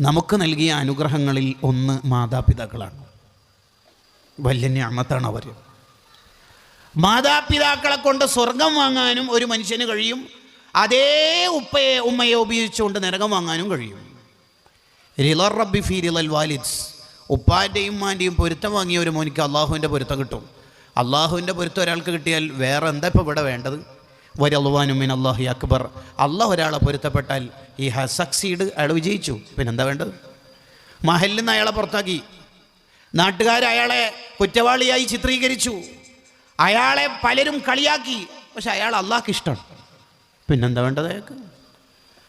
നമുക്ക് നൽകിയ അനുഗ്രഹങ്ങളിൽ ഒന്ന് മാതാപിതാക്കളാണ്. വലിയ ഞാമത്താണ് അവർ. മാതാപിതാക്കളെ കൊണ്ട് സ്വർഗം വാങ്ങാനും ഒരു മനുഷ്യന് കഴിയും. അതേ ഉപ്പയെ ഉമ്മയെ ഉപയോഗിച്ചുകൊണ്ട് നരകം വാങ്ങാനും കഴിയും. റിലർ റബ്ബി ഫി റിലൽ വാലിദ്സ് ഉപ്പാന്റെയും ഉമ്മാന്റെയും പൊരുത്തം വാങ്ങിയ ഒരു മോനിക്ക് അള്ളാഹുവിന്റെ പൊരുത്തം കിട്ടും. അള്ളാഹുവിന്റെ പൊരുത്തം ഒരാൾക്ക് കിട്ടിയാൽ വേറെ എന്താ ഇപ്പോൾ ഇവിടെ വേണ്ടത്? വരളുവാനുമിൻ അള്ളാഹു അക്ബർ. അള്ളാഹ് ഒരാളെ പൊരുത്തപ്പെട്ടാൽ ഈ ഹാ സക്സീഡ് അയാൾ വിജയിച്ചു. പിന്നെന്താ വേണ്ടത്? മഹലിൽ നിന്ന് അയാളെ പുറത്താക്കി. നാട്ടുകാർ അയാളെ കുറ്റവാളിയായി ചിത്രീകരിച്ചു. അയാളെ പലരും കളിയാക്കി. പക്ഷെ അയാൾ അള്ളാഹ്ക്ക് ഇഷ്ടമാണ്. പിന്നെന്താ വേണ്ടത് അയാൾക്ക്?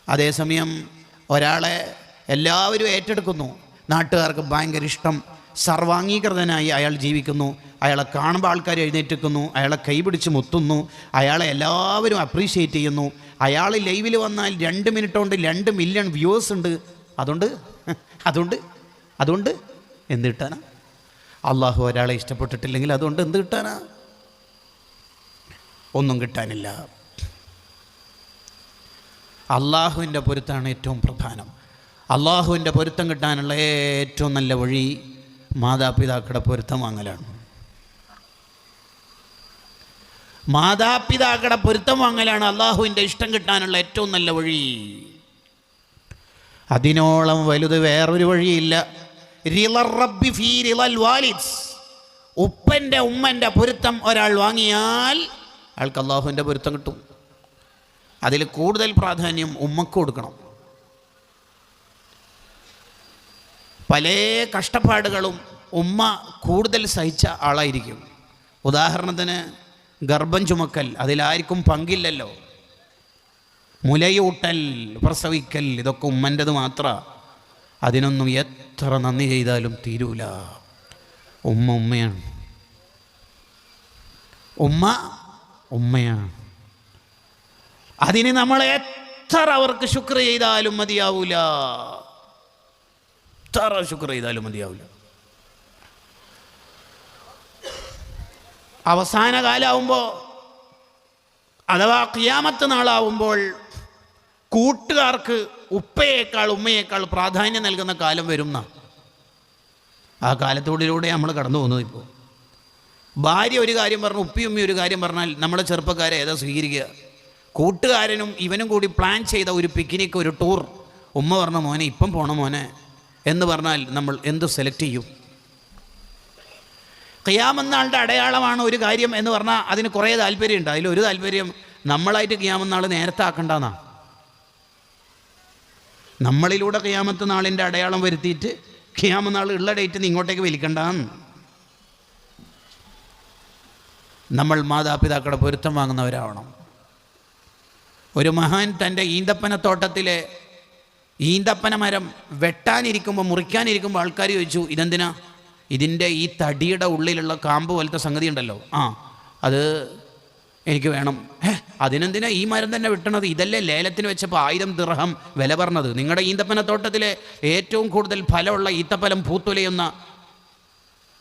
അതേസമയം ഒരാളെ എല്ലാവരും ഏറ്റെടുക്കുന്നു. നാട്ടുകാർക്ക് ഭയങ്കര ഇഷ്ടം. സർവാംഗീകൃതനായി അയാൾ ജീവിക്കുന്നു. അയാളെ കാണുമ്പോൾ ആൾക്കാർ എഴുന്നേറ്റിക്കുന്നു അയാളെ കൈപിടിച്ച് മുത്തുന്നു. അയാളെ എല്ലാവരും അപ്രീഷിയേറ്റ് ചെയ്യുന്നു. അയാൾ ലൈവിൽ വന്നാൽ രണ്ട് മിനിറ്റ് കൊണ്ട് രണ്ട് മില്യൺ വ്യൂവേഴ്സ് ഉണ്ട്. അതുകൊണ്ട് അതുകൊണ്ട് അതുകൊണ്ട് എന്ത് കിട്ടാനാ? അള്ളാഹു ഒരാളെ ഇഷ്ടപ്പെട്ടിട്ടില്ലെങ്കിൽ അതുകൊണ്ട് എന്ത് കിട്ടാനാ? ഒന്നും കിട്ടാനില്ല. അള്ളാഹുവിന്റെ പൊരുത്താണ് ഏറ്റവും പ്രധാനം. അള്ളാഹുവിന്റെ പൊരുത്തം കിട്ടാനുള്ള ഏറ്റവും നല്ല വഴി മാതാപിതാക്കളുടെ പൊരുത്തം വാങ്ങലാണ്. മാതാപിതാക്കളുടെ പൊരുത്തം വാങ്ങലാണ് അള്ളാഹുവിന്റെ ഇഷ്ടം കിട്ടാനുള്ള ഏറ്റവും നല്ല വഴി. അതിനോളം വലുത് വേറൊരു വഴിയില്ല. ഉപ്പന്റെ ഉമ്മന്റെ പൊരുത്തം ഒരാൾ വാങ്ങിയാൽ അയാൾക്ക് അള്ളാഹുവിന്റെ പൊരുത്തം കിട്ടും. അതിൽ കൂടുതൽ പ്രാധാന്യം ഉമ്മക്ക് കൊടുക്കണം. പല കഷ്ടപ്പാടുകളും ഉമ്മ കൂടുതൽ സഹിച്ച ആളായിരിക്കും. ഉദാഹരണത്തിന് ഗർഭം ചുമക്കൽ അതിലാർക്കും പങ്കില്ലല്ലോ. മുലയൂട്ടൽ പ്രസവിക്കൽ ഇതൊക്കെ ഉമ്മന്റെത് മാത്ര. അതിനൊന്നും എത്ര നന്ദി ചെയ്താലും തീരൂല. ഉമ്മ ഉമ്മയാണ്. ഉമ്മ ഉമ്മയാണ്. അതിന് നമ്മൾ എത്ര അവർക്ക് ശുക്ർ ചെയ്താലും മതിയാവൂല. എത്ര ശുക്ർ ചെയ്താലും മതിയാവില്ല അവസാന കാലാവുമ്പോൾ അഥവാ കിയാമത്ത് നാളാവുമ്പോൾ കൂട്ടുകാർക്ക് ഉപ്പയേക്കാൾ ഉമ്മയേക്കാൾ പ്രാധാന്യം നൽകുന്ന കാലം വരും വരുന്ന. ആ കാലത്തോടിലൂടെ നമ്മൾ കടന്നു പോകുന്നത് ഇപ്പോൾ ഭാര്യ ഒരു കാര്യം പറഞ്ഞു ഉപ്പിയുമ്മി ഒരു കാര്യം പറഞ്ഞാൽ നമ്മുടെ ചെറുപ്പക്കാരെ ഏതാ സ്വീകരിക്കുക? കൂട്ടുകാരനും ഇവനും കൂടി പ്ലാൻ ചെയ്ത ഒരു പിക്നിക് ഒരു ടൂർ. ഉമ്മ പറഞ്ഞ മോനെ ഇപ്പം പോണ മോനെ എന്ന് പറഞ്ഞാൽ നമ്മൾ എന്ത് സെലക്ട് ചെയ്യും? കിയാമെന്നാളുടെ അടയാളമാണ് ഒരു കാര്യം എന്ന് പറഞ്ഞാൽ അതിന് കുറേ താല്പര്യമുണ്ട്. അതിലൊരു താല്പര്യം നമ്മളായിട്ട് കിയാമെന്നാൾ നേരത്തെ ആക്കണ്ടെന്നാ. നമ്മളിലൂടെ ഖിയാമത്ത് നാളിന്റെ അടയാളം വരുത്തിയിട്ട് കിയാമനാൾ ഉള്ള ഡേറ്റ് ഇങ്ങോട്ടേക്ക് വലിക്കണ്ടെന്ന്. നമ്മൾ മാതാപിതാക്കളുടെ പൊരുത്തം വാങ്ങുന്നവരാവണം. ഒരു മഹാൻ തന്റെ ഈന്തപ്പനത്തോട്ടത്തിലെ ഈന്തപ്പന മരം വെട്ടാനിരിക്കുമ്പോൾ മുറിക്കാനിരിക്കുമ്പോൾ ആൾക്കാർ ചോദിച്ചു ഇതെന്തിനാ? ഇതിന്റെ ഈ തടിയുടെ ഉള്ളിലുള്ള കാമ്പ് പോലത്തെ സംഗതി ഉണ്ടല്ലോ ആ. അത് എനിക്ക് വേണം. അതിനെന്തിനാ ഈ മരം തന്നെ വിട്ടണത്? ഇതല്ലേ ലേലത്തിന് വെച്ചപ്പോൾ ആയിരം ദിർഹം വില പറഞ്ഞത്. നിങ്ങളുടെ ഈന്തപ്പന തോട്ടത്തിലെ ഏറ്റവും കൂടുതൽ ഫലമുള്ള ഈത്തപ്പലം പൂത്തുലയുന്ന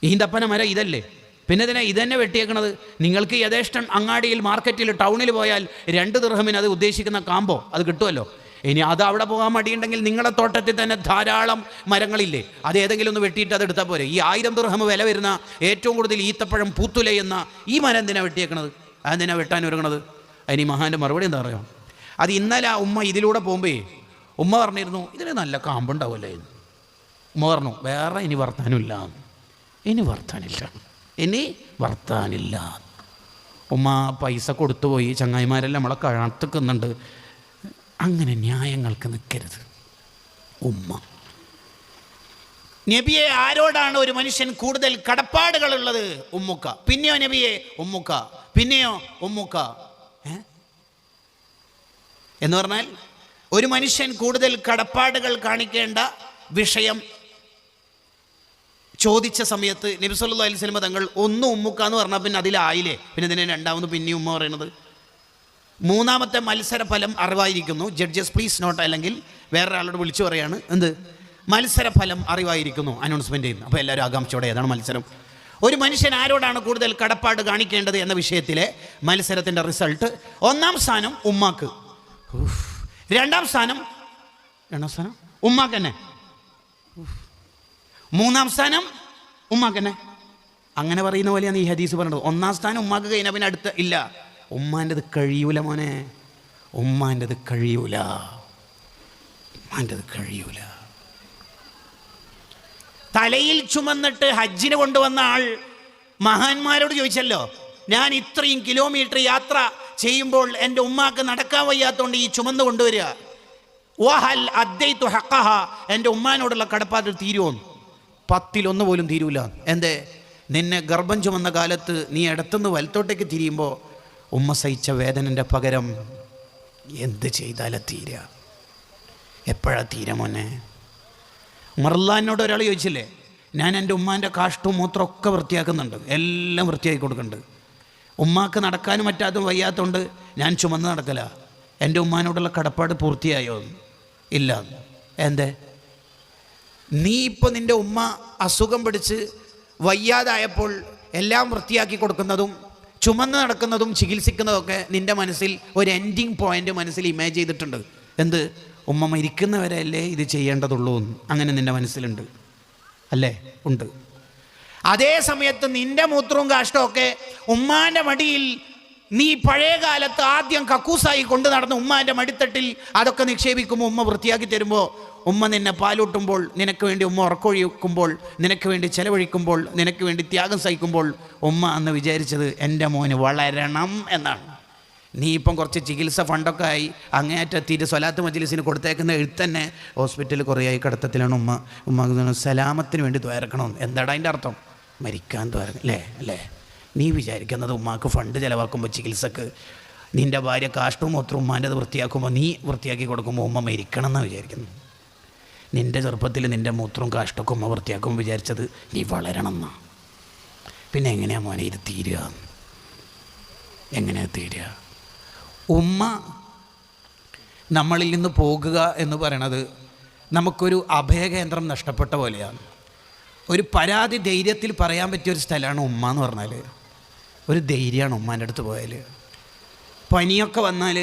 ഈന്തപ്പന മരം ഇതല്ലേ? പിന്നെ ഇതിനെ ഇതന്നെ വെട്ടിയേക്കണത്? നിങ്ങൾക്ക് യഥേഷ്ടം അങ്ങാടിയിൽ മാർക്കറ്റിൽ ടൗണിൽ പോയാൽ രണ്ട് ദിർഹമിന് അത് ഉദ്ദേശിക്കുന്ന കാമ്പോ? അത് കിട്ടുമല്ലോ ഇനി അത് അവിടെ പോകാൻ മടിയുണ്ടെങ്കിൽ നിങ്ങളുടെ തോട്ടത്തിൽ തന്നെ ധാരാളം മരങ്ങളില്ലേ? അത് ഏതെങ്കിലും ഒന്ന് വെട്ടിയിട്ട് അത് എടുത്താൽ പോരെ. ഈ ആയിരം ദിർഹം വില വരുന്ന ഏറ്റവും കൂടുതൽ ഈത്തപ്പഴം പൂത്തുലയുന്ന ഈ മരം എന്തിനാ വെട്ടിയേക്കണത്? അതെന്തിനാ വെട്ടാൻ ഒരുങ്ങണത്? അതിന് ഈ മഹാന്റെ മറുപടി എന്താ പറയുക അത് ഇന്നലെ ആ ഉമ്മ ഇതിലൂടെ പോകുമ്പേ ഉമ്മ പറഞ്ഞിരുന്നു ഇതിന് നല്ല കാമ്പുണ്ടാവുമല്ലേ? എന്ന്. ഉമ്മ പറഞ്ഞു വേറെ ഇനി വർത്താനില്ല ഇനി വർത്താനില്ല. ഇനി വർത്താനില്ല. ഉമ്മ പൈസ കൊടുത്തുപോയി ചങ്ങായിമാരെല്ലാം നമ്മളെ കഴത്തുക്കുന്നുണ്ട് അങ്ങനെ ന്യായങ്ങൾക്ക് നിൽക്കരുത്. ഉമ്മ. നബിയെ ആരോടാണ് ഒരു മനുഷ്യൻ കൂടുതൽ കടപ്പാടുകളുള്ളത്? ഉമ്മുക്ക. പിന്നെയോ നബിയെ? ഉമ്മുക്ക. പിന്നെയോ ഉമ്മുക്ക. എന്ന് പറഞ്ഞാൽ ഒരു മനുഷ്യൻ കൂടുതൽ കടപ്പാടുകൾ കാണിക്കേണ്ട വിഷയം ചോദിച്ച സമയത്ത് നബി സല്ലല്ലാഹു അലൈഹി സ്വലമ തങ്ങൾ ഒന്ന് ഉമ്മുക്ക എന്ന് പറഞ്ഞാൽ പിന്നെ അതിലായില്ലേ? പിന്നെ ഇതിനെ രണ്ടാമത് പിന്നെയും ഉമ്മ പറയണത് മൂന്നാമത്തെ മത്സര ഫലം അറിവായിരിക്കുന്നു. ജഡ്ജസ് പ്ലീസ് നോട്ട് അല്ലെങ്കിൽ വേറൊരാളോട് വിളിച്ചു പറയാണ്. എന്ത്? മത്സര ഫലം അറിവായിരിക്കുന്നു അനൗൺസ്മെന്റ് ചെയ്യുന്നു. അപ്പോൾ എല്ലാവരും ആകാംക്ഷയോടെ ഏതാണ് മത്സരം? ഒരു മനുഷ്യൻ ആരോടാണ് കൂടുതൽ കടപ്പാട് കാണിക്കേണ്ടത് എന്ന വിഷയത്തിലെ മത്സരത്തിന്റെ റിസൾട്ട് ഒന്നാം സ്ഥാനം ഉമ്മാക്ക്. രണ്ടാം സ്ഥാനം രണ്ടാം സ്ഥാനം? ഉമ്മാക്ക് തന്നെ. മൂന്നാം സ്ഥാനം ഉമ്മാക്കന്നെ അങ്ങനെ പറയുന്ന പോലെയാണ് ഈ ഹദീസ് പറഞ്ഞത്. ഒന്നാം സ്ഥാനം ഉമ്മാക്ക് കഴിഞ്ഞാൽ പിന്നെ അടുത്ത ഇല്ല. ഉമ്മാന്റെത് കഴിയൂല മോനെ. ഉമ്മാന്റെത് കഴിയൂല. ഉമ്മാന്റെത് കഴിയൂല. തലയിൽ ചുമന്നിട്ട് ഹജ്ജിന് കൊണ്ടുവന്ന ആൾ മഹാന്മാരോട് ചോദിച്ചല്ലോ ഞാൻ ഇത്രയും കിലോമീറ്റർ യാത്ര ചെയ്യുമ്പോൾ എന്റെ ഉമ്മാക്ക് നടക്കാൻ വയ്യാത്തതുകൊണ്ട് ഈ ചുമന്ന് കൊണ്ടുവരിക. വഹൽ അദ്ദൈത്തു ഹക്കഹ എന്റെ ഉമ്മാനോടുള്ള കടപ്പാതിൽ തീരുവോ? പത്തിലൊന്ന് പോലും തീരൂല. എന്തേ? നിന്നെ ഗർഭം ചുമന്ന കാലത്ത് നീ ഇടത്തുനിന്ന് വലത്തോട്ടേക്ക് തിരിയുമ്പോൾ ഉമ്മ സഹിച്ച വേദനന്റെ പകരം എന്ത് ചെയ്താലേ തീരുക എപ്പോഴാ തീര മോനെ? മറല്ലാനോട് ഒരാൾ ചോദിച്ചില്ലേ ഞാൻ എന്റെ ഉമ്മാന്റെ കാഷ്ടവും മൂത്രവും ഒക്കെ വൃത്തിയാക്കുന്നുണ്ട് എല്ലാം വൃത്തിയാക്കി കൊടുക്കുന്നുണ്ട്. ഉമ്മാക്ക് നടക്കാനും പറ്റാത്ത വയ്യാത്തതുകൊണ്ട് ഞാൻ ചുമന്ന് നടക്കല. എന്റെ ഉമ്മാനോടുള്ള കടപ്പാട് പൂർത്തിയായോ? ഇല്ല. എന്തേ? നീ ഇപ്പോൾ നിന്റെ ഉമ്മ അസുഖം പിടിച്ച് വയ്യാതായപ്പോൾ എല്ലാം വൃത്തിയാക്കി കൊടുക്കുന്നതും ചുമന്ന് നടക്കുന്നതും ചികിത്സിക്കുന്നതൊക്കെ നിന്റെ മനസ്സിൽ ഒരു എൻഡിങ് പോയിന്റ് മനസ്സിൽ ഇമേജ് ചെയ്തിട്ടുണ്ട്. എന്ത്? ഉമ്മ മരിക്കുന്നവരല്ലേ ഇത് ചെയ്യേണ്ടതുള്ളൂ എന്ന്. അങ്ങനെ നിന്റെ മനസ്സിലുണ്ട്. അല്ലേ? ഉണ്ട്. അതേ സമയത്ത് നിന്റെ മൂത്രവും കാഷ്ടവും ഒക്കെ ഉമ്മാന്റെ മടിയിൽ നീ പഴയ കാലത്ത് ആദ്യം കക്കൂസായി കൊണ്ടു നടന്ന ഉമ്മാന്റെ മടിത്തട്ടിൽ അതൊക്കെ നിക്ഷേപിക്കുമ്പോൾ ഉമ്മ വൃത്തിയാക്കി തരുമ്പോൾ ഉമ്മ നിന്നെ പാലൂട്ടുമ്പോൾ നിനക്ക് വേണ്ടി ഉമ്മ ഉറക്കൊഴിക്കുമ്പോൾ നിനക്ക് വേണ്ടി ചെലവഴിക്കുമ്പോൾ നിനക്ക് വേണ്ടി ത്യാഗം സഹിക്കുമ്പോൾ ഉമ്മ എന്ന് വിചാരിച്ചത് എന്റെ മോന് വളരണം എന്നാണ്. നീ ഇപ്പം കുറച്ച് ചികിത്സ ഫണ്ടൊക്കെ ആയി അങ്ങേയറ്റെത്തിയിട്ട് സ്വലാത്ത് മജിലിസിന് കൊടുത്തേക്കുന്ന എഴുത്തന്നെ ഹോസ്പിറ്റലിൽ കുറേ ആയി കിടത്തത്തിലാണ് ഉമ്മ. ഉമ്മ സലാമത്തിന് വേണ്ടി ദ്വാരക്കണം. എന്താടാ അതിന്റെ അർത്ഥം? മരിക്കാൻ ദ്വാരം. അല്ലേ? അല്ലേ? നീ വിചാരിക്കുന്നത് ഉമ്മാക്ക് ഫണ്ട് ചിലവാക്കുമ്പോൾ ചികിത്സക്ക് നിന്റെ ഭാര്യ കാഷ്ടവും മൂത്രവും ഉമ്മാന്റെ വൃത്തിയാക്കുമ്പോൾ നീ വൃത്തിയാക്കി കൊടുക്കുമ്പോൾ ഉമ്മ മരിക്കണം എന്നാണ് വിചാരിക്കുന്നു. നിന്റെ ചെറുപ്പത്തിൽ നിന്റെ മൂത്രവും കാഷ്ടമൊക്കെ ഉമ്മ വൃത്തിയാക്കുമ്പോൾ വിചാരിച്ചത് നീ വളരണം എന്നാണ് പിന്നെ എങ്ങനെയാണ് മോനെ ഇത് തീരുക? എങ്ങനെയാണ് തീരുക? ഉമ്മ നമ്മളിൽ നിന്ന് പോകുക എന്ന് പറയണത് നമുക്കൊരു അഭയകേന്ദ്രം നഷ്ടപ്പെട്ട പോലെയാണ്. ഒരു പരാതി ധൈര്യത്തിൽ പറയാൻ പറ്റിയ ഒരു സ്ഥലമാണ് ഉമ്മ എന്ന് പറഞ്ഞാൽ ഒരു ധൈര്യമാണ് ഉമ്മാന്റെ അടുത്ത് പോയാൽ. പനിയൊക്കെ വന്നാൽ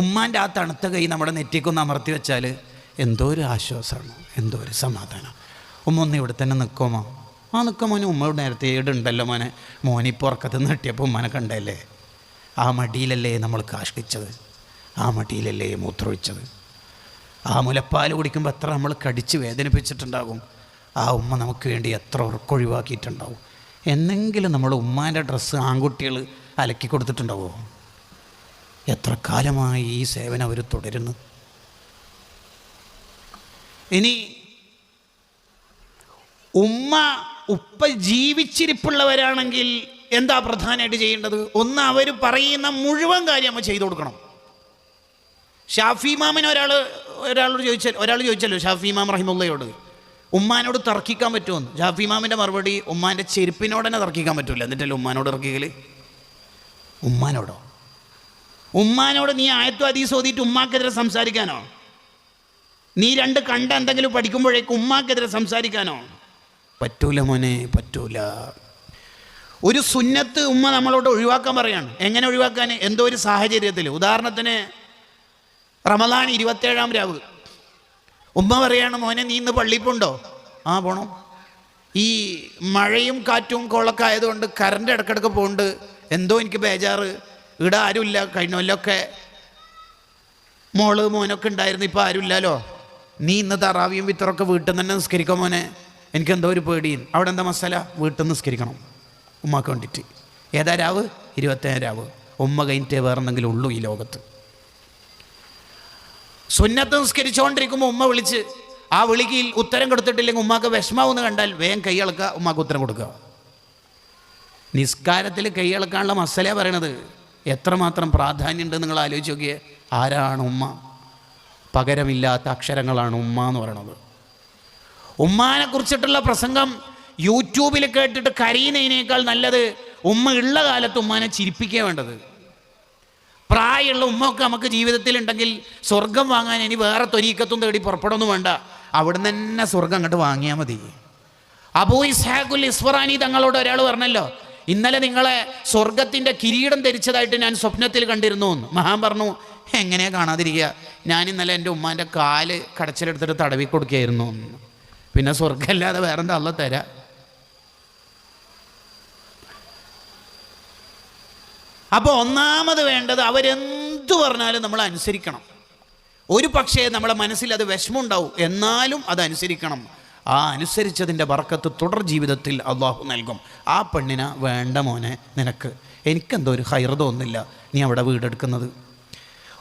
ഉമ്മാന്റെ ആ തണുത്ത കൈ നമ്മുടെ നെറ്റിക്കൊന്ന് അമർത്തി വെച്ചാൽ എന്തോ ഒരു ആശ്വാസമാണ് എന്തോ ഒരു സമാധാനം. ഉമ്മ ഒന്ന് ഇവിടെ തന്നെ നിൽക്കുമോ ആ നിൽക്കാം മോനെ ഉമ്മ ഇവിടെ നേരത്തെ ഈടുണ്ടല്ലോ മോനെ. മോനിപ്പോൾ ഉറക്കത്ത് നിന്ന് കിട്ടിയപ്പോൾ ഉമ്മനെ കണ്ടല്ലേ ആ മടിയിലല്ലേ നമ്മൾ കാഷ്ടിച്ചത് ആ മടിയിലല്ലേ മൂത്രമൊഴിച്ചത് ആ മുലപ്പാൽ കുടിക്കുമ്പോൾ എത്ര നമ്മൾ കടിച്ച് വേദനിപ്പിച്ചിട്ടുണ്ടാകും? ആ ഉമ്മ നമുക്ക് വേണ്ടി എത്ര ഉറക്കൊഴിവാക്കിയിട്ടുണ്ടാവും എന്നെങ്കിലും നമ്മൾ ഉമ്മാന്റെ ഡ്രസ്സ് ആൺകുട്ടികൾ അലക്കി കൊടുത്തിട്ടുണ്ടാവോ? എത്ര കാലമായി ഈ സേവനം അവർ തുടരുന്നു. ഇനി ഉമ്മ ഉപ്പ ജീവിച്ചിരിപ്പുള്ളവരാണെങ്കിൽ എന്താ പ്രധാനമായിട്ട് ചെയ്യേണ്ടത്? ഒന്ന് അവർ പറയുന്ന മുഴുവൻ കാര്യം നമ്മൾ ചെയ്തു കൊടുക്കണം. ഷാഫി മാമിന് ഒരാൾ ഒരാളോട് ചോദിച്ചാൽ ഒരാൾ ചോദിച്ചല്ലോ ഷാഫി മാം റഹിമുള്ളയോട്. ഉമ്മാനോട് തർക്കിക്കാൻ പറ്റുമെന്ന് ജാഫിമാമിന്റെ മറുപടി ഉമ്മാന്റെ ചെരുപ്പിനോട് തന്നെ തർക്കിക്കാൻ പറ്റില്ല എന്നിട്ടല്ലേ ഉമ്മാനോട് തർക്കിക്കൽ ഉമ്മാനോടോ? ഉമ്മാനോട് നീ ആയത്തും അതീസ് ഓതിയിട്ട് ഉമ്മാക്കെതിരെ സംസാരിക്കാനോ? നീ രണ്ട് കണ്ട എന്തെങ്കിലും പഠിക്കുമ്പോഴേക്കും ഉമ്മാക്കെതിരെ സംസാരിക്കാനോ? പറ്റൂല മോനെ പറ്റൂല. ഒരു സുന്നത്ത് ഉമ്മ നമ്മളോട് ഒഴിവാക്കാൻ പറയാണ്. എങ്ങനെ ഒഴിവാക്കാൻ? എന്തോ ഒരു സാഹചര്യത്തിൽ ഉദാഹരണത്തിന് റമദാൻ ഇരുപത്തേഴാം രാവ്. ഉമ്മ പറയാണ് മോനെ നീ ഇന്ന് പള്ളിപ്പുണ്ടോ ആ പോണം. ഈ മഴയും കാറ്റും കോളൊക്കെ ആയതുകൊണ്ട് കറണ്ട് ഇടക്കിടക്ക് പോകുന്നുണ്ട് എന്തോ എനിക്ക് ബേജാറ്. ഇവിടെ ആരുമില്ല. കഴിഞ്ഞ കൊല്ലമൊക്കെ മോൾ മോനൊക്കെ ഉണ്ടായിരുന്നു. ഇപ്പം ആരുമില്ലല്ലോ നീ ഇന്ന് തറാവിയും വിത്തറൊക്കെ വീട്ടിൽ നിന്ന് തന്നെ നിസ്കരിക്കും മോനെ? എനിക്ക് എന്തോ ഒരു പേടിയും. അവിടെ എന്താ മസാല? വീട്ടിൽ നിന്ന് നിസ്കരിക്കണം. ഉമ്മക്ക് വേണ്ടിയിട്ട്. ഏതാ രാവ്? ഇരുപത്തേഴ് രാവ്. ഉമ്മ കഴിഞ്ഞിട്ടേ വേറെ എന്തെങ്കിലും ഉള്ളൂ ഈ ലോകത്ത്. സുന്നത്ത് നിസ്കരിച്ചുകൊണ്ടിരിക്കുമ്പോൾ ഉമ്മ വിളിച്ച് ആ വിളിക്ക് ഉത്തരം കൊടുത്തിട്ടില്ലെങ്കിൽ ഉമ്മാക്ക് വിഷമാവെന്ന് കണ്ടാൽ വേഗം കൈയളക്കുക ഉമ്മാക്ക് ഉത്തരം കൊടുക്കുക. നിസ്കാരത്തിൽ കൈയളക്കാനുള്ള മസല പറയണത്. എത്രമാത്രം പ്രാധാന്യമുണ്ട് നിങ്ങൾ ആലോചിച്ച് നോക്കിയേ. ആരാണ് ഉമ്മ? പകരമില്ലാത്ത അക്ഷരങ്ങളാണ് ഉമ്മ എന്ന് പറയണത്. ഉമ്മാനെ കുറിച്ചിട്ടുള്ള പ്രസംഗം യൂട്യൂബിൽ കേട്ടിട്ട് കരയുന്നതിനേക്കാൾ നല്ലത് ഉമ്മ ഉള്ള കാലത്ത് ഉമ്മാനെ ചിരിപ്പിക്കുക വേണ്ടത്. പ്രായമുള്ള ഉമ്മയൊക്കെ നമുക്ക് ജീവിതത്തിൽ ഉണ്ടെങ്കിൽ സ്വർഗം വാങ്ങാൻ ഇനി വേറെ തൊരീക്കത്തും തേടി പുറപ്പെടുന്നു വേണ്ട. അവിടുന്ന് തന്നെ സ്വർഗം അങ്ങോട്ട് വാങ്ങിയാൽ മതി. അബൂ ഇസ്ഹാഖുൽ ഇസ്ഫറാനി തങ്ങളോട് ഒരാൾ പറഞ്ഞല്ലോ ഇന്നലെ നിങ്ങളെ സ്വർഗത്തിന്റെ കിരീടം ധരിച്ചതായിട്ട് ഞാൻ സ്വപ്നത്തിൽ കണ്ടിരുന്നു എന്ന്. മഹാൻ പറഞ്ഞു എങ്ങനെയാ കാണാതിരിക്കുക? ഞാൻ ഇന്നലെ എന്റെ ഉമ്മാന്റെ കാൽ കടച്ചിലെടുത്തിട്ട് തടവി കൊടുക്കുകയായിരുന്നു പിന്നെ സ്വർഗമല്ലാതെ വേറെന്താ? അല്ല തരാ. അപ്പോൾ ഒന്നാമത് വേണ്ടത് അവരെന്തു പറഞ്ഞാലും നമ്മൾ അനുസരിക്കണം. ഒരു പക്ഷേ നമ്മളെ മനസ്സിൽ അത് വിഷമമുണ്ടാവും എന്നാലും അത് അനുസരിക്കണം. ആ അനുസരിച്ചതിന്റെ വറക്കത്ത് തുടർ ജീവിതത്തിൽ അള്ളാഹു നൽകും. ആ പെണ്ണിനെ വേണ്ട മോനെ നിനക്ക് എനിക്കെന്തോ ഒരു ഹൈർ തോന്നില്ല നീ അവിടെ വീടെടുക്കുന്നത്?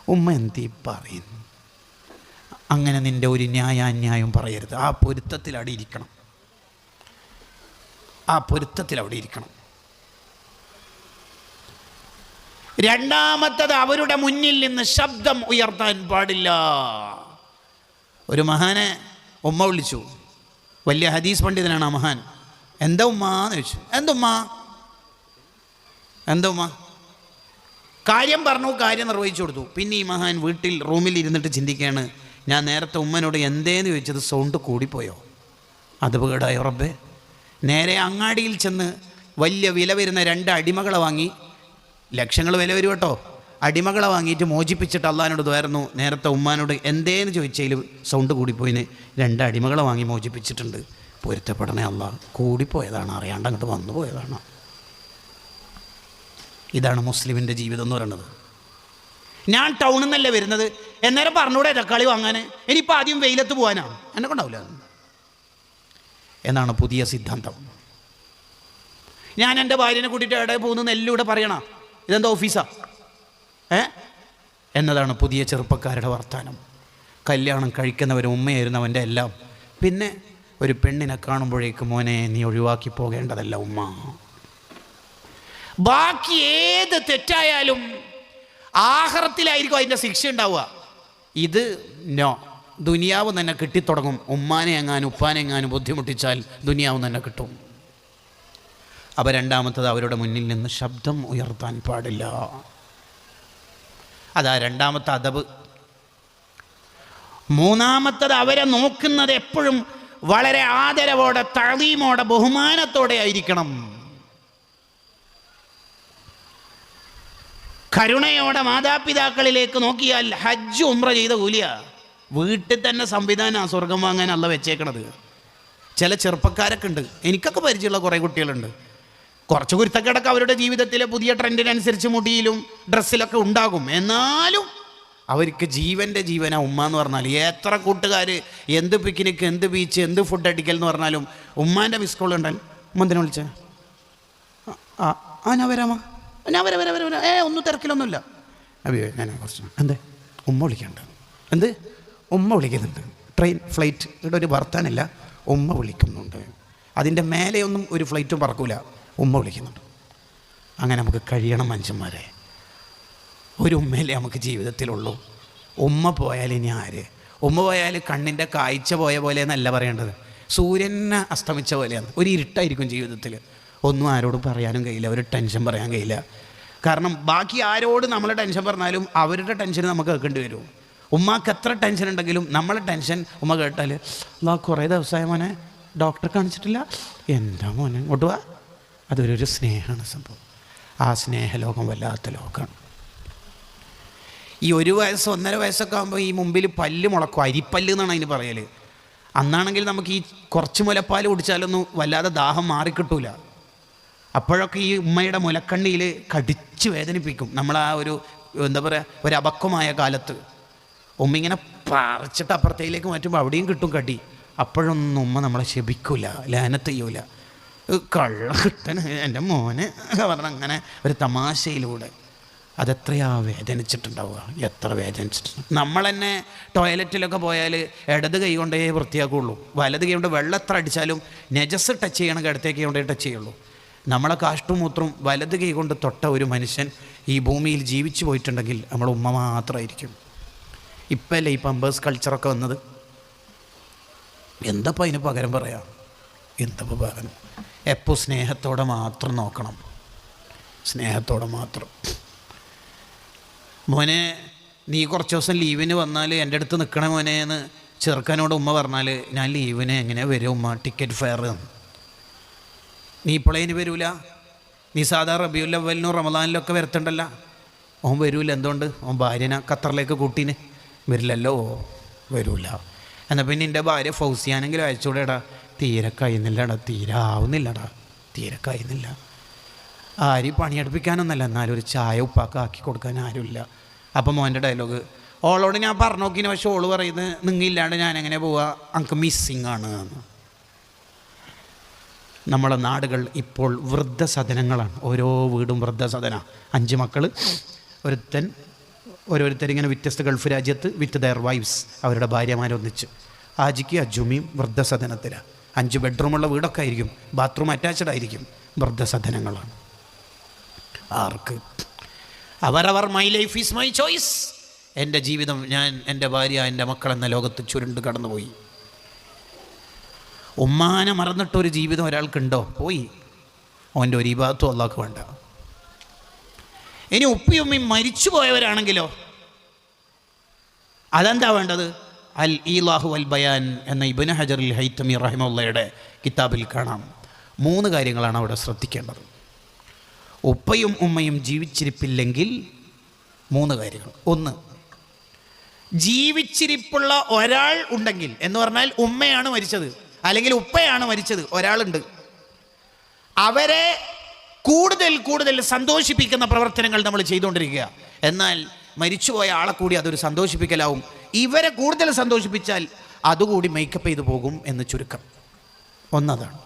ഉമ്മ എന്തീ പറയുന്നു? അങ്ങനെ നിന്റെ ഒരു ന്യായാന്യായം പറയരുത്. ആ പൊരുത്തത്തിൽ അവിടെ ഇരിക്കണം. ആ പൊരുത്തത്തിൽ അവിടെ ഇരിക്കണം. രണ്ടാമത്തത് അവരുടെ മുന്നിൽ നിന്ന് ശബ്ദം ഉയർത്താൻ പാടില്ല. ഒരു മഹാനെ ഉമ്മ വിളിച്ചു. വലിയ ഹദീസ് പണ്ഡിതനാണ് ആ മഹാൻ. എന്താ ഉമ്മ? എന്ന് ചോദിച്ചു. എന്തുമ്മ എന്താ ഉമ്മ? കാര്യം പറഞ്ഞു കാര്യം നിർവഹിച്ചു കൊടുത്തു. പിന്നെ ഈ മഹാൻ വീട്ടിൽ റൂമിൽ ഇരുന്നിട്ട് ചിന്തിക്കുകയാണ് ഞാൻ നേരത്തെ ഉമ്മനോട് എന്തേന്ന് ചോദിച്ചത് സൗണ്ട് കൂടിപ്പോയോ? അത് വീടായോ റബ്ബേ? നേരെ അങ്ങാടിയിൽ ചെന്ന് വലിയ വില വരുന്ന രണ്ട് അടിമകളെ വാങ്ങി ലക്ഷങ്ങൾ വില വരും കേട്ടോ. അടിമകളെ വാങ്ങിയിട്ട് മോചിപ്പിച്ചിട്ട് അള്ളഹാനോട് തുയർന്നു നേരത്തെ ഉമ്മാനോട് എന്തേന്ന് ചോദിച്ചതിൽ സൗണ്ട് കൂടിപ്പോയിന്. രണ്ട് അടിമകളെ വാങ്ങി മോചിപ്പിച്ചിട്ടുണ്ട്. പൊരുത്തപ്പെടണേ അല്ല കൂടിപ്പോയതാണ്. അറിയാണ്ട് അങ്ങോട്ട് വന്നു പോയതാണ് ഇതാണ് മുസ്ലിമിന്റെ ജീവിതം എന്ന് പറയുന്നത്. ഞാൻ ടൗണിൽ നിന്നല്ലേ വരുന്നത്? എന്നേരം പറഞ്ഞൂടെ തക്കാളി വാങ്ങാൻ ഇനിയിപ്പോൾ ആദ്യം വെയിലത്ത് പോകാനാണ് എന്നെ കൊണ്ടാവില്ല എന്നാണ് പുതിയ സിദ്ധാന്തം. ഞാൻ എന്റെ ഭാര്യനെ കൂട്ടിയിട്ട് എവിടെ പോകുന്നു എല്ലാം ഇവിടെ പറയണം? ഇതെന്താ ഓഫീസാ? ഏ? എന്നതാണ് പുതിയ ചെറുപ്പക്കാരുടെ വർത്തമാനം കല്യാണം കഴിക്കുന്നവരും ഉമ്മയായിരുന്നവന്റെ എല്ലാം. പിന്നെ ഒരു പെണ്ണിനെ കാണുമ്പോഴേക്ക് മോനെ നീ ഒഴിവാക്കി പോകേണ്ടതല്ല ഉമ്മ. ബാക്കി ഏത് തെറ്റായാലും ആഹാരത്തിലായിരിക്കും അതിന്റെ ശിക്ഷ ഉണ്ടാവുക. ഇത് നോ. ദുനിയാവ് തന്നെ കിട്ടിത്തുടങ്ങും. ഉമ്മാനെ എങ്ങാനും ഉപ്പാനെ എങ്ങാനും ബുദ്ധിമുട്ടിച്ചാൽ ദുനിയാവ് തന്നെ കിട്ടും. അപ്പോൾ രണ്ടാമത്തത് അവരുടെ മുന്നിൽ നിന്ന് ശബ്ദം ഉയർത്താൻ പാടില്ല. അതാ രണ്ടാമത്തെ അതവ് മൂന്നാമത്തത് അവരെ നോക്കുന്നത് എപ്പോഴും വളരെ ആദരവോടെ തഴീമോടെ ബഹുമാനത്തോടെ ആയിരിക്കണം. കരുണയോടെ മാതാപിതാക്കളിലേക്ക് നോക്കിയാൽ ഹജ്ജ് ഉമ്ര ചെയ്ത കൂലിയ. വീട്ടിൽ തന്നെ സംവിധാനം സ്വർഗം വാങ്ങാൻ അല്ല വെച്ചേക്കണത്. ചില ചെറുപ്പക്കാരൊക്കെ ഉണ്ട്. എനിക്കൊക്കെ പരിചയമുള്ള കുറേ കുട്ടികളുണ്ട്. കുറച്ച് കുരുത്തക്കേടൊക്കെ അവരുടെ ജീവിതത്തിലെ പുതിയ ട്രെൻഡിനനുസരിച്ച് മുടിയിലും ഡ്രസ്സിലൊക്കെ ഉണ്ടാകും. എന്നാലും അവർക്ക് ജീവന്റെ ജീവന ഉമ്മ എന്ന് പറഞ്ഞാൽ. എത്ര കൂട്ടുകാർ എന്ത് പിക്നിക്ക് എന്ത് ബീച്ച് എന്ത് ഫുഡ് അടിക്കൽ എന്ന് പറഞ്ഞാലും ഉമ്മാന്റെ മിസ് കോൾ ഉണ്ടല്ലോ ഉമ്മന്തിനെ വിളിച്ചേ? ആ ആ ഞാൻ വരാമോ ഞാൻ വരാം വരാം വരാം ഏ ഒന്നും തിരക്കിലൊന്നുമില്ല. അയ്യോ ഞാൻ കുറച്ച് എന്തേ? ഉമ്മ വിളിക്കണ്ട എന്ത്? ഉമ്മ വിളിക്കുന്നുണ്ട്. ട്രെയിൻ ഫ്ലൈറ്റ് ഇവിടെ ഒരു വർത്താനില്ല ഉമ്മ വിളിക്കുന്നുണ്ട്. അതിന്റെ മേലെയൊന്നും ഒരു ഫ്ലൈറ്റും പറക്കൂല. ഉമ്മ വിളിക്കുന്നുണ്ട്. അങ്ങനെ നമുക്ക് കഴിയണം മനുഷ്യന്മാരെ. ഒരു ഉമ്മയിലേ നമുക്ക് ജീവിതത്തിലുള്ളൂ. ഉമ്മ പോയാൽ ഇനി ആര്? ഉമ്മ പോയാൽ കണ്ണിന്റെ കാഴ്ച പോയ പോലെ എന്നല്ല പറയേണ്ടത്. സൂര്യനെ അസ്തമിച്ച പോലെയാണ്. ഒരു ഇരുട്ടായിരിക്കും ജീവിതത്തിൽ. ഒന്നും ആരോടും പറയാനും കഴിയില്ല. ഒരു ടെൻഷൻ പറയാൻ കഴിയില്ല. കാരണം ബാക്കി ആരോട് നമ്മൾ ടെൻഷൻ പറഞ്ഞാലും അവരുടെ ടെൻഷൻ നമുക്ക് കേൾക്കേണ്ടി വരും. ഉമ്മാക്ക് എത്ര ടെൻഷൻ ഉണ്ടെങ്കിലും നമ്മളെ ടെൻഷൻ ഉമ്മ കേട്ടാൽ കുറേ ദിവസമായ മോനെ ഡോക്ടറെ കാണിച്ചിട്ടില്ല. എന്താ മോനെ ഇങ്ങോട്ട് വാ. അതൊരു സ്നേഹമാണ് സംഭവം. ആ സ്നേഹലോകം വല്ലാത്ത ലോകമാണ്. ഈ ഒരു വയസ്സ് ഒന്നര വയസ്സൊക്കെ ആകുമ്പോൾ ഈ മുമ്പിൽ പല്ല് മുളക്കും. അരിപ്പല്ല് എന്നാണ് അതിന് പറയൽ അന്നാണെങ്കിൽ നമുക്ക് ഈ കുറച്ച് മുലപ്പാൽ കുടിച്ചാലൊന്നും വല്ലാതെ ദാഹം മാറിക്കിട്ടൂല. അപ്പോഴൊക്കെ ഈ ഉമ്മയുടെ മുലക്കണ്ണിയിൽ കടിച്ച് വേദനിപ്പിക്കും. നമ്മൾ ആ ഒരു എന്താ പറയുക ഒരു അപക്വമായ കാലത്ത്. ഉമ്മ ഇങ്ങനെ പറിച്ചിട്ട് അപ്പുറത്തേക്ക് മാറ്റുമ്പോൾ അവിടെയും കിട്ടും കടി. അപ്പോഴൊന്നും ഉമ്മ നമ്മളെ ശപിക്കൂല ലാനത്ത് ചെയ്യൂല. കള്ള കിട്ടന് എന്റെ മോന് പറഞ്ഞ അങ്ങനെ ഒരു തമാശയിലൂടെ അതെത്രയാ വേദനിച്ചിട്ടുണ്ടാവുക? എത്ര വേദനിച്ചിട്ടുണ്ട്? നമ്മൾ തന്നെ ടോയ്ലറ്റിലൊക്കെ പോയാൽ ഇടത് കൈ കൊണ്ടേ വൃത്തിയാക്കുള്ളൂ. വലത് കൈ കൊണ്ട് വെള്ളം എത്ര അടിച്ചാലും നെജസ് ടച്ച് ചെയ്യണമെങ്കിൽ ഇടത്തേക്ക് കൊണ്ടേ ടച്ച് ചെയ്യുള്ളൂ. നമ്മളെ കാഷ്ടുമൂത്രം വലത് കൈ കൊണ്ട് തൊട്ട ഒരു മനുഷ്യൻ ഈ ഭൂമിയിൽ ജീവിച്ചു പോയിട്ടുണ്ടെങ്കിൽ നമ്മൾ ഉമ്മ മാത്രമായിരിക്കും ഇപ്പല്ലേ ഈ പമ്പേഴ്സ് കൾച്ചറൊക്കെ വന്നത്? എന്തപ്പോൾ അതിന് പകരം പറയാം? എന്തപ്പോൾ പകരം? എപ്പോൾ സ്നേഹത്തോടെ മാത്രം നോക്കണം? സ്നേഹത്തോടെ മാത്രം. മോനെ നീ കുറച്ച് ദിവസം ലീവിന് വന്നാൽ എന്റെ അടുത്ത് നിൽക്കണ മോനെ എന്ന് ചെറുക്കനോട് ഉമ്മ പറഞ്ഞാൽ ഞാൻ ലീവിന് എങ്ങനെ വരും ഉമ്മ? ടിക്കറ്റ് ഫെയർ നീ ഇപ്പോഴേന് വരൂല? നീ സാധാ റബിയുൽ അവലിനും റമദാനിലൊക്കെ വരുത്തണ്ടല്ല. ഓൻ വരൂല എന്തുകൊണ്ട്? ഓൻ ഭാര്യനെ ഖത്തറിലേക്ക് കൂട്ടീന്. വരില്ലല്ലോ വരൂല. എന്നാൽ പിന്നെ എന്റെ ഭാര്യ ഫൗസിയാനെങ്കിലും അയച്ചുകൂടെടാ. തീരെ കഴിയുന്നില്ലടാ തീരെ ആവുന്നില്ലടാ തീരെ കഴിയുന്നില്ല. ആരും പണിയെടുപ്പിക്കാനൊന്നല്ല എന്നാലും ഒരു ചായ ഉപ്പാക്ക് ആക്കി കൊടുക്കാൻ ആരുമില്ല. അപ്പം മോന്റെ ഡയലോഗ് ഓളോട് ഞാൻ പറഞ്ഞു നോക്കിന് പക്ഷെ ഓൾ പറയുന്നത് നിങ്ങില്ലാണ്ട് ഞാൻ എങ്ങനെ പോവാ? അങ്ക് മിസ്സിങ് ആണ്. എന്ന് നമ്മളെ നാടുകൾ ഇപ്പോൾ വൃദ്ധസദനങ്ങളാണ്. ഓരോ വീടും വൃദ്ധസദന. അഞ്ച് മക്കൾ ഒരുത്തൻ ഓരോരുത്തരിങ്ങനെ വ്യത്യസ്ത ഗൾഫ് രാജ്യത്ത് വിത്ത് ദയർ വൈഫ്സ് അവരുടെ ഭാര്യമാരൊന്നിച്ച്. ആജിക്ക് അജുമിയും വൃദ്ധസദനത്തിലാണ് അഞ്ച് ബെഡ്റൂമുള്ള വീടൊക്കെ ആയിരിക്കും. ബാത്റൂം അറ്റാച്ച്ഡ് ആയിരിക്കും. വൃദ്ധസദനങ്ങളാണ്. ആർക്ക്? അവരവർ my life is my choice എന്റെ ജീവിതം ഞാൻ എന്റെ ഭാര്യ എന്റെ മക്കൾ എന്ന ലോകത്ത് ചുരുണ്ട് കടന്നുപോയി. ഉമ്മാനെ മറന്നിട്ടൊരു ജീവിതം ഒരാൾക്കുണ്ടോ? പോയി. അവന്റെ ഒരു ഇബാത്തും അള്ളാഹ്ക്ക് വേണ്ട. ഇനി ഉപ്പിയും ഉമ്മയും മരിച്ചു പോയവരാണെങ്കിലോ അതെന്താ വേണ്ടത്? അൽ ഈലാഹു അൽ ബയാൻ എന്ന ഇബിന് ഹജറിൽ ഹൈത്തമി റഹിമുള്ളയുടെ കിതാബിൽ കാണാം. മൂന്ന് കാര്യങ്ങളാണ് അവിടെ ശ്രദ്ധിക്കേണ്ടത്. ഉപ്പയും ഉമ്മയും ജീവിച്ചിരിപ്പില്ലെങ്കിൽ മൂന്ന് കാര്യങ്ങൾ. ഒന്ന് ജീവിച്ചിരിപ്പുള്ള ഒരാൾ ഉണ്ടെങ്കിൽ എന്ന് പറഞ്ഞാൽ ഉമ്മയാണ് മരിച്ചത് അല്ലെങ്കിൽ ഉപ്പയാണ് മരിച്ചത് ഒരാളുണ്ട്. അവരെ കൂടുതൽ കൂടുതൽ സന്തോഷിപ്പിക്കുന്ന പ്രവർത്തനങ്ങൾ നമ്മൾ ചെയ്തുകൊണ്ടിരിക്കുക. എന്നാൽ മരിച്ചുപോയ ആളെ കൂടി അതൊരു സന്തോഷിപ്പിക്കലാവും. ഇവരെ കൂടുതൽ സന്തോഷിപ്പിച്ചാൽ അതുകൂടി മേക്കപ്പ് ചെയ്തു പോകും എന്ന് ചുരുക്കം. ഒന്നതാണ്.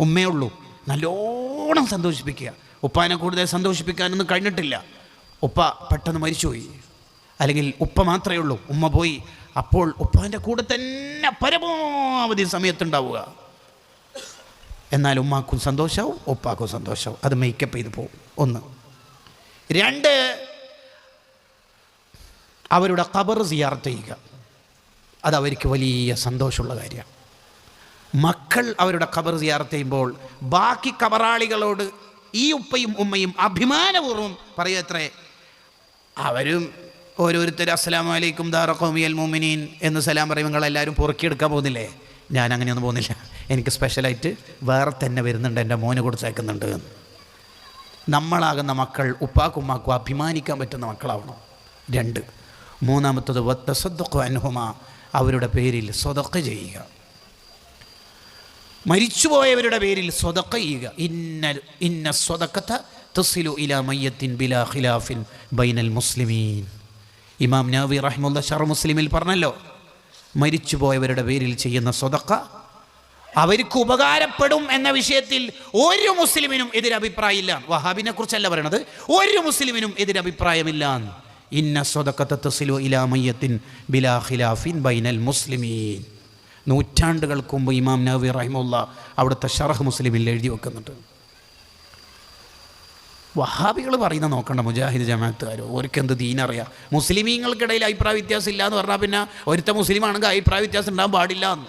ഉമ്മയേ ഉള്ളൂ. നല്ലോണം സന്തോഷിപ്പിക്കുക. ഉപ്പാനെ കൂടുതൽ സന്തോഷിപ്പിക്കാനൊന്നും കഴിഞ്ഞിട്ടില്ല. ഉപ്പ പെട്ടെന്ന് മരിച്ചുപോയി. അല്ലെങ്കിൽ ഉപ്പ മാത്രമേ ഉള്ളൂ. ഉമ്മ പോയി. അപ്പോൾ ഉപ്പാന്റെ കൂടെ തന്നെ പരമാവധി സമയത്തുണ്ടാവുക. എന്നാൽ ഉമ്മാക്കും സന്തോഷവും ഉപ്പാക്കും സന്തോഷവും. അത് മേക്കപ്പ് ചെയ്ത് പോകും. ഒന്ന്. രണ്ട് അവരുടെ ഖബർ സിയാർത്ത് ചെയ്യുക. അത് അവർക്ക് വലിയ സന്തോഷമുള്ള കാര്യമാണ്. മക്കൾ അവരുടെ ഖബർ സിയാർത്ത് ചെയ്യുമ്പോൾ ബാക്കി കബറാളികളോട് ഈ ഉപ്പയും ഉമ്മയും അഭിമാനപൂർവം പറയത്രേ അവരും ഓരോരുത്തർ അസ്സലാം വലൈക്കും ദാറഖോമിയൽ മുമിനീൻ എന്ന് സലാം പറയുമ്പോൾ നിങ്ങളെല്ലാവരും പൊറുക്കിയെടുക്കാൻ പോകുന്നില്ലേ? ഞാൻ അങ്ങനെയൊന്നും പോകുന്നില്ല. എനിക്ക് സ്പെഷ്യലായിട്ട് വേറെ തന്നെ വരുന്നുണ്ട് എന്റെ മോന് കൊടുത്തേക്കുന്നുണ്ട് നമ്മളാകുന്ന മക്കൾ ഉപ്പാക്കും ഉമ്മാക്കും അഭിമാനിക്കാൻ പറ്റുന്ന മക്കളാവണം. രണ്ട്. മൂന്നാമത്തത് വത്തസദ്ദഖു അനുഹുമ അവരുടെ പേരിൽ സ്വതക്ക ചെയ്യുക. മരിച്ചുപോയവരുടെ പേരിൽ സ്വതക്ക ചെയ്യുക. ഇന്ന ഇന്ന സ്വതക്കത്ത തസിലു ഇല മയ്യത്തിൻ ബിലാ ഖിലാഫിൻ ബൈനൽ മുസ്ലിമീൻ. ഇമാം നബി റഹ്മുല്ല ഷർ മുസ്ലിമിൽ പറഞ്ഞല്ലോ മരിച്ചുപോയവരുടെ പേരിൽ ചെയ്യുന്ന സ്വതക്ക അവർക്ക് ഉപകാരപ്പെടും എന്ന വിഷയത്തിൽ ഒരു മുസ്ലിമിനും എതിരഭിപ്രായമില്ല. വഹാബിനെ കുറിച്ചല്ല പറയണത് ഒരു മുസ്ലിമിനും എതിരഭിപ്രായമില്ല ഇന്ന സ്വതക്കത്തെ തസിലു ഇലാ മയ്യത്തിൻ ബിലാ ഖിലാഫിൻ ബൈനൽ മുസ്ലിമീൻ. നൂറ്റാണ്ടുകൾക്ക് മുമ്പ് ഇമാം നബി റഹിമുള്ള അവിടുത്തെ ഷറഹ് മുസ്ലിമിൽ എഴുതി വെക്കുന്നുണ്ട്. വഹാബികൾ പറയുന്ന നോക്കണ്ട മുജാഹിദ് ജമാഅത്തുകാരോ ഓർക്കെന്ത് ദീനറിയാം? മുസ്ലിമീങ്ങൾക്കിടയിൽ അഭിപ്രായ വ്യത്യാസം ഇല്ല എന്ന് പറഞ്ഞാൽ പിന്നെ ഒരുത്ത മുസ്ലിം ആണെങ്കിൽ അഭിപ്രായ വ്യത്യാസം ഉണ്ടാകാൻ പാടില്ല എന്ന്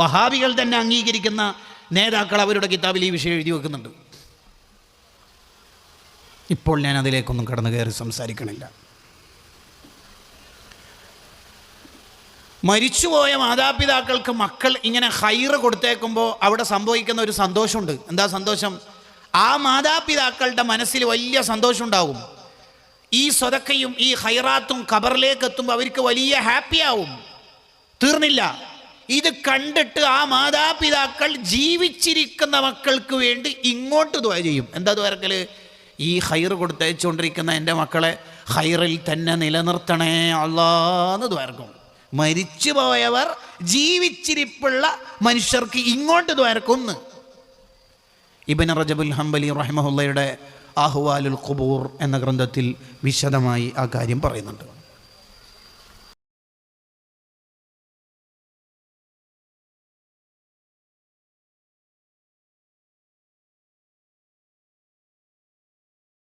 വഹാബികൾ തന്നെ അംഗീകരിക്കുന്ന നേതാക്കൾ അവരുടെ കിതാബിൽ ഈ വിഷയം എഴുതി വെക്കുന്നുണ്ട്. ഇപ്പോൾ ഞാൻ അതിലേക്കൊന്നും കടന്നു കയറി സംസാരിക്കണില്ല. മരിച്ചുപോയ മാതാപിതാക്കൾക്ക് മക്കൾ ഇങ്ങനെ ഹൈറ് കൊടുത്തേക്കുമ്പോൾ അവിടെ സംഭവിക്കുന്ന ഒരു സന്തോഷമുണ്ട്. എന്താ സന്തോഷം? ആ മാതാപിതാക്കളുടെ മനസ്സിൽ വലിയ സന്തോഷം ഉണ്ടാകും ഈ സ്വതക്കയും ഈ ഹൈറാത്തും ഖബറിലേക്ക് എത്തുമ്പോൾ അവർക്ക് വലിയ ഹാപ്പിയാവും. തീർന്നില്ല. ഇത് കണ്ടിട്ട് ആ മാതാപിതാക്കൾ ജീവിച്ചിരിക്കുന്ന മക്കൾക്ക് വേണ്ടി ഇങ്ങോട്ട് ദ്വാര ചെയ്യും. എന്താ ദ്വാരക്കൽ ഈ ഹൈർ കൊടുത്തയച്ചുകൊണ്ടിരിക്കുന്ന എന്റെ മക്കളെ ഹൈറിൽ തന്നെ നിലനിർത്തണേ അള്ളാന്ന് ദ്വാരക്കും. മരിച്ചുപോയവർ ജീവിച്ചിരിപ്പുള്ള മനുഷ്യർക്ക് ഇങ്ങോട്ട് ദ്വാരക്കൊന്ന്. ഇബിൻ റജബുൽ ഹംബലി റഹ്മഹുല്ലയുടെ അഹ്വാലുൽ ഖുബൂർ എന്ന ഗ്രന്ഥത്തിൽ വിശദമായി ആ കാര്യം പറയുന്നുണ്ട്.